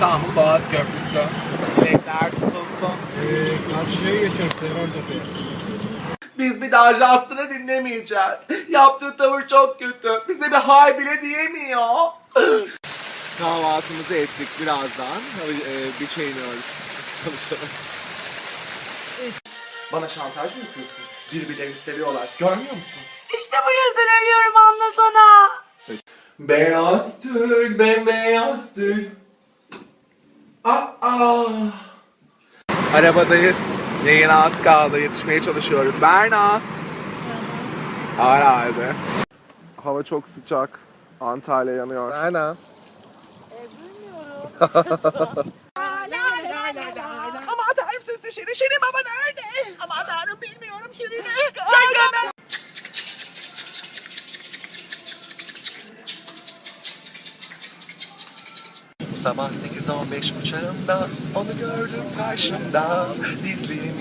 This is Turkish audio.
İstanbul Boğaz Köprüsü. Dilekler tutulsun. Ee, karşıya geçiyorum Seyrantepe'ye. Biz bir daha Justin'ı dinlemeyeceğiz. Yaptığı tavır çok kötü. Bize bir hay bile diyemiyor. Kahvaltımızı ettik birazdan. E, bir şey iniyoruz. Konuşalım. Bana şantaj mı yapıyorsun? Birbirlerini seviyorlar. Görmüyor musun? İşte bu yüzden ölüyorum anlasana. Beyaz tül, bembeyaz tül. Arabadayız. Yayına az kaldı. Yetişmeye çalışıyoruz. Berna. Herhalde. Hava çok sıcak. Antalya yanıyor. Berna. Ama tanrım sözü Şirin. Şirin baba nerede? Ama tanrım bilmiyorum Şirin'i. Sabah 8-15 uçağımda onu gördüm karşımda. Dizlerimi